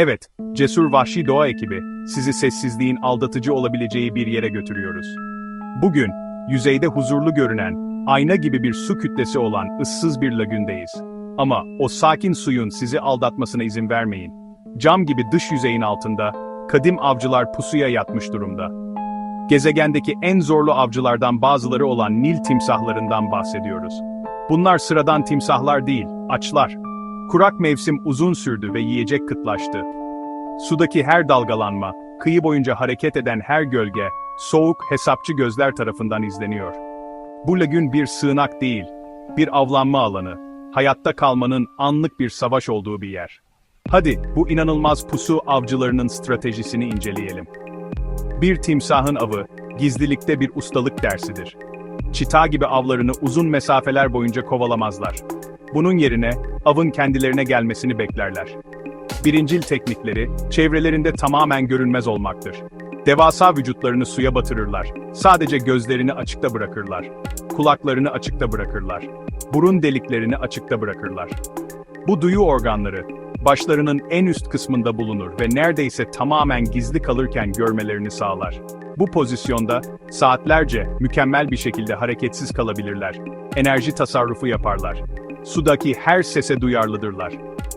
Evet, cesur vahşi doğa ekibi, sizi sessizliğin aldatıcı olabileceği bir yere götürüyoruz. Bugün, yüzeyde huzurlu görünen, ayna gibi bir su kütlesi olan ıssız bir lagündeyiz. Ama o sakin suyun sizi aldatmasına izin vermeyin. Cam gibi dış yüzeyin altında, kadim avcılar pusuya yatmış durumda. Gezegendeki en zorlu avcılardan bazıları olan Nil timsahlarından bahsediyoruz. Bunlar sıradan timsahlar değil, açlar. Kurak mevsim uzun sürdü ve yiyecek kıtlaştı. Sudaki her dalgalanma, kıyı boyunca hareket eden her gölge, soğuk, hesapçı gözler tarafından izleniyor. Bu lagün bir sığınak değil, bir avlanma alanı, hayatta kalmanın anlık bir savaş olduğu bir yer. Hadi bu inanılmaz pusu avcılarının stratejisini inceleyelim. Bir timsahın avı, gizlilikte bir ustalık dersidir. Çita gibi avlarını uzun mesafeler boyunca kovalamazlar. Bunun yerine, avın kendilerine gelmesini beklerler. Birincil teknikleri, çevrelerinde tamamen görünmez olmaktır. Devasa vücutlarını suya batırırlar. Sadece gözlerini açıkta bırakırlar. Kulaklarını açıkta bırakırlar. Burun deliklerini açıkta bırakırlar. Bu duyu organları, başlarının en üst kısmında bulunur ve neredeyse tamamen gizli kalırken görmelerini sağlar. Bu pozisyonda, saatlerce, mükemmel bir şekilde hareketsiz kalabilirler. Enerji tasarrufu yaparlar. Sudaki her sese duyarlıdırlar.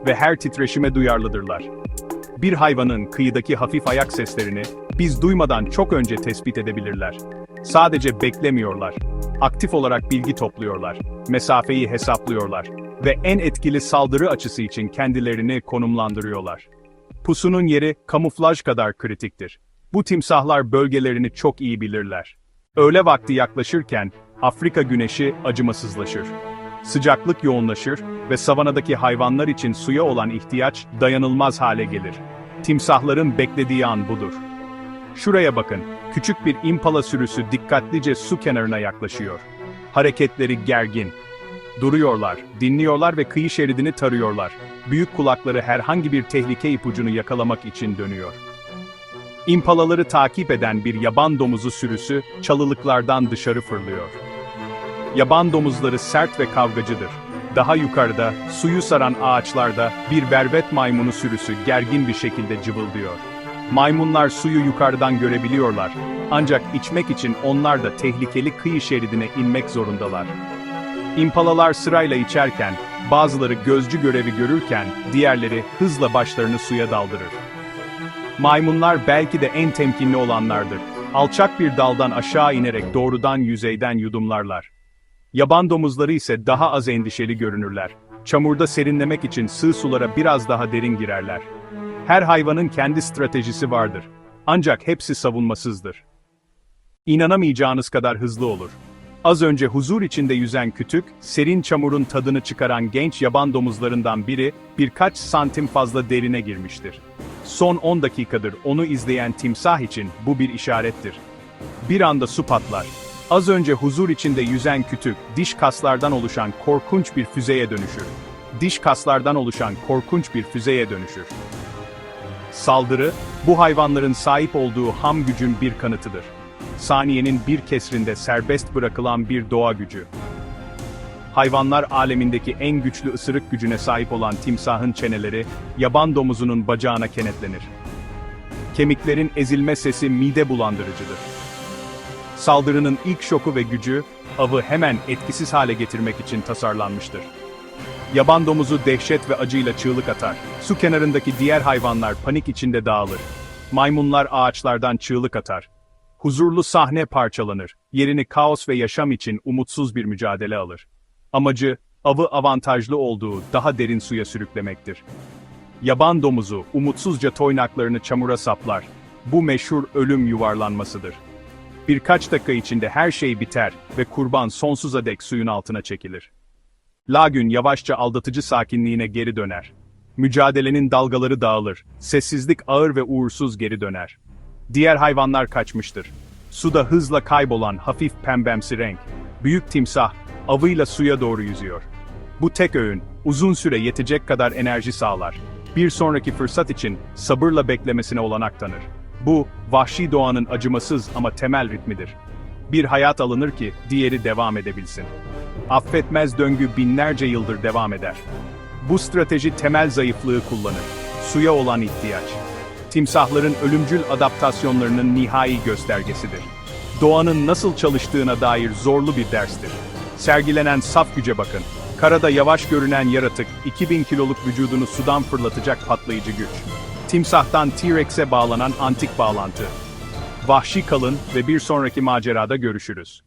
Ve her titreşime duyarlıdırlar. Bir hayvanın kıyıdaki hafif ayak seslerini, biz duymadan çok önce tespit edebilirler. Sadece beklemiyorlar. Aktif olarak bilgi topluyorlar. Mesafeyi hesaplıyorlar. Ve en etkili saldırı açısı için kendilerini konumlandırıyorlar. Pusunun yeri kamuflaj kadar kritiktir. Bu timsahlar bölgelerini çok iyi bilirler. Öğle vakti yaklaşırken Afrika güneşi acımasızlaşır. Sıcaklık yoğunlaşır ve savanadaki hayvanlar için suya olan ihtiyaç dayanılmaz hale gelir. Timsahların beklediği an budur. Şuraya bakın, küçük bir impala sürüsü dikkatlice su kenarına yaklaşıyor. Hareketleri gergin. Duruyorlar, dinliyorlar ve kıyı şeridini tarıyorlar. Büyük kulakları herhangi bir tehlike ipucunu yakalamak için dönüyor. İmpalaları takip eden bir yaban domuzu sürüsü çalılıklardan dışarı fırlıyor. Yaban domuzları sert ve kavgacıdır. Daha yukarıda, suyu saran ağaçlarda bir vervet maymunu sürüsü gergin bir şekilde cıvıldıyor. Maymunlar suyu yukarıdan görebiliyorlar. Ancak içmek için onlar da tehlikeli kıyı şeridine inmek zorundalar. İmpalalar sırayla içerken, bazıları gözcü görevi görürken, diğerleri hızla başlarını suya daldırır. Maymunlar belki de en temkinli olanlardır. Alçak bir daldan aşağı inerek doğrudan yüzeyden yudumlarlar. Yaban domuzları ise daha az endişeli görünürler. Çamurda serinlemek için sığ sulara biraz daha derin girerler. Her hayvanın kendi stratejisi vardır. Ancak hepsi savunmasızdır. İnanamayacağınız kadar hızlı olur. Az önce huzur içinde yüzen kütük, serin çamurun tadını çıkaran genç yaban domuzlarından biri, birkaç santim fazla derine girmiştir. Son 10 dakikadır onu izleyen timsah için bu bir işarettir. Bir anda su patlar. Az önce huzur içinde yüzen kütük, diş kaslardan oluşan korkunç bir füzeye dönüşür. Diş kaslardan oluşan korkunç bir füzeye dönüşür. Saldırı, bu hayvanların sahip olduğu ham gücün bir kanıtıdır. Saniyenin bir kesrinde serbest bırakılan bir doğa gücü. Hayvanlar alemindeki en güçlü ısırık gücüne sahip olan timsahın çeneleri, yaban domuzunun bacağına kenetlenir. Kemiklerin ezilme sesi mide bulandırıcıdır. Saldırının ilk şoku ve gücü, avı hemen etkisiz hale getirmek için tasarlanmıştır. Yaban domuzu dehşet ve acıyla çığlık atar. Su kenarındaki diğer hayvanlar panik içinde dağılır. Maymunlar ağaçlardan çığlık atar. Huzurlu sahne parçalanır. Yerini kaos ve yaşam için umutsuz bir mücadele alır. Amacı, avı avantajlı olduğu daha derin suya sürüklemektir. Yaban domuzu umutsuzca toynaklarını çamura saplar. Bu meşhur ölüm yuvarlanmasıdır. Birkaç dakika içinde her şey biter ve kurban sonsuza dek suyun altına çekilir. Lagün yavaşça aldatıcı sakinliğine geri döner. Mücadelenin dalgaları dağılır, sessizlik ağır ve uğursuz geri döner. Diğer hayvanlar kaçmıştır. Suda hızla kaybolan hafif pembemsi renk. Büyük timsah, avıyla suya doğru yüzüyor. Bu tek öğün, uzun süre yetecek kadar enerji sağlar. Bir sonraki fırsat için sabırla beklemesine olanak tanır. Bu, vahşi doğanın acımasız ama temel ritmidir. Bir hayat alınır ki diğeri devam edebilsin. Affetmez döngü binlerce yıldır devam eder. Bu strateji temel zayıflığı kullanır. suya olan ihtiyaç. Timsahların ölümcül adaptasyonlarının nihai göstergesidir. Doğanın nasıl çalıştığına dair zorlu bir derstir. Sergilenen saf güce bakın. Karada yavaş görünen yaratık, 2000 kiloluk vücudunu sudan fırlatacak patlayıcı güç. Timsahtan T-Rex'e bağlanan antik bağlantı. Vahşi kalın ve bir sonraki macerada görüşürüz.